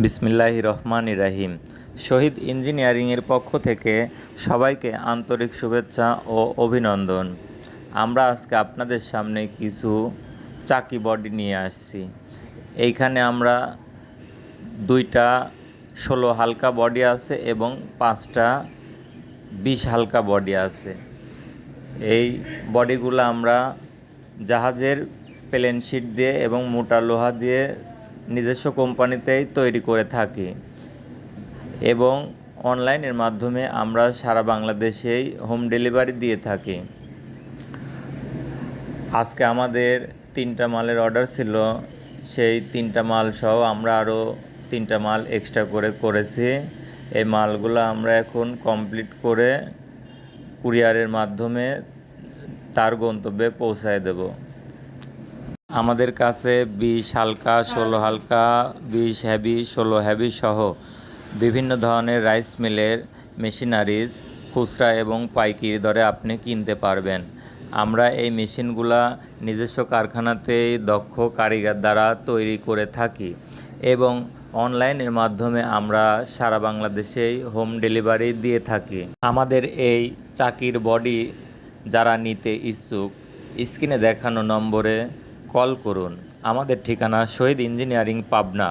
বিসমিল্লাহ রহমান ইরাহিম শহীদ ইঞ্জিনিয়ারিংয়ের পক্ষ থেকে সবাইকে আন্তরিক শুভেচ্ছা ও অভিনন্দন। আমরা আজকে আপনাদের সামনে কিছু চাকি বডি নিয়ে আসছি। এইখানে আমরা দুইটা ষোলো হালকা বডি আছে এবং পাঁচটা বিশ হালকা বডি আছে। এই বডিগুলো আমরা জাহাজের প্লেন শিট দিয়ে এবং মোটা লোহা দিয়ে নিজস্ব কোম্পানিতেই তৈরি করে থাকি এবং অনলাইনের মাধ্যমে আমরা সারা বাংলাদেশেই হোম ডেলিভারি দিয়ে থাকি। আজকে আমাদের তিনটা মালের অর্ডার ছিল, সেই তিনটা মাল সহ আমরা আরও তিনটা মাল এক্সট্রা করে করেছি। এই মালগুলো আমরা এখন কমপ্লিট করে কুরিয়ারের মাধ্যমে তার গন্তব্যে পৌঁছায় দেব। আমাদের কাছে বিশ হালকা, ষোলো হালকা বিশ হ্যাভি ষোলো হ্যাভি সহ বিভিন্ন ধরনের রাইস মিলের মেশিনারিজ খুচরা এবং পাইকারি দরে আপনি কিনতে পারবেন। আমরা এই মেশিনগুলা নিজস্ব কারখানাতেই দক্ষ কারিগর দ্বারা তৈরি করে থাকি এবং অনলাইনের মাধ্যমে আমরা সারা বাংলাদেশেই হোম ডেলিভারি দিয়ে থাকি। আমাদের এই চাকির বডি যারা নিতে ইচ্ছুক, স্ক্রিনে দেখানো নম্বরে কল করুন। আমাদের ঠিকানা শহীদ ইঞ্জিনিয়ারিং পাবনা।